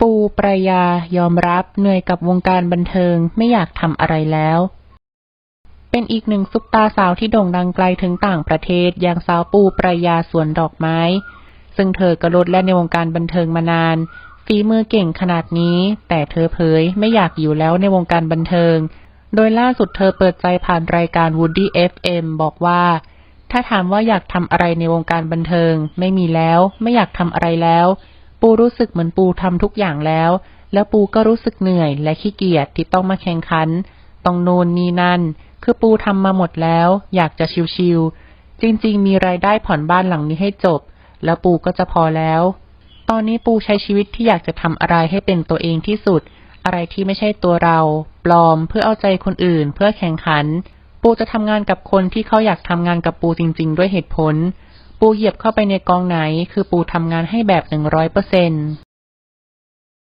ปูปรายายอมรับเหนื่อยกับวงการบันเทิงไม่อยากทำอะไรแล้ว เป็นอีกหนึ่งซุปตาสาวที่โด่งดังไกลถึงต่างประเทศอย่างสาวปูปรายาสวนดอกไม้ ซึ่งเธอกระโดดแล่นในวงการบันเทิงมานาน ฝีมือเก่งขนาดนี้ แต่เธอเผยไม่อยากอยู่แล้วในวงการบันเทิง โดยล่าสุดเธอเปิดใจผ่านรายการ Woody FM บอกว่า ถ้าถามว่าอยากทำอะไรในวงการบันเทิง ไม่มีแล้ว ไม่อยากทำอะไรแล้ว ปูรู้สึกเหมือนปูทำทุกอย่างแล้ว แล้วปูก็รู้สึกเหนื่อยและขี้เกียจที่ต้องมาแข่งขัน ต้องโนนนี่นั่น คือปูทำมาหมดแล้ว อยากจะชิวๆ จริงๆ มีรายได้ผ่อนบ้านหลังนี้ให้จบ แล้วปูก็จะพอแล้ว ตอนนี้ปูใช้ชีวิตที่อยากจะทำอะไรให้เป็นตัวเองที่สุด อะไรที่ไม่ใช่ตัวเรา ปลอมเพื่อเอาใจคนอื่น เพื่อแข่งขัน ปูจะทำงานกับคนที่เขาอยากทำงานกับปูจริง ๆ ด้วยเหตุผล ปูเหยียบเข้าไปในกองไหนคือปูทำงานให้แบบหนึ่งร้อยเปอร์เซ็นต์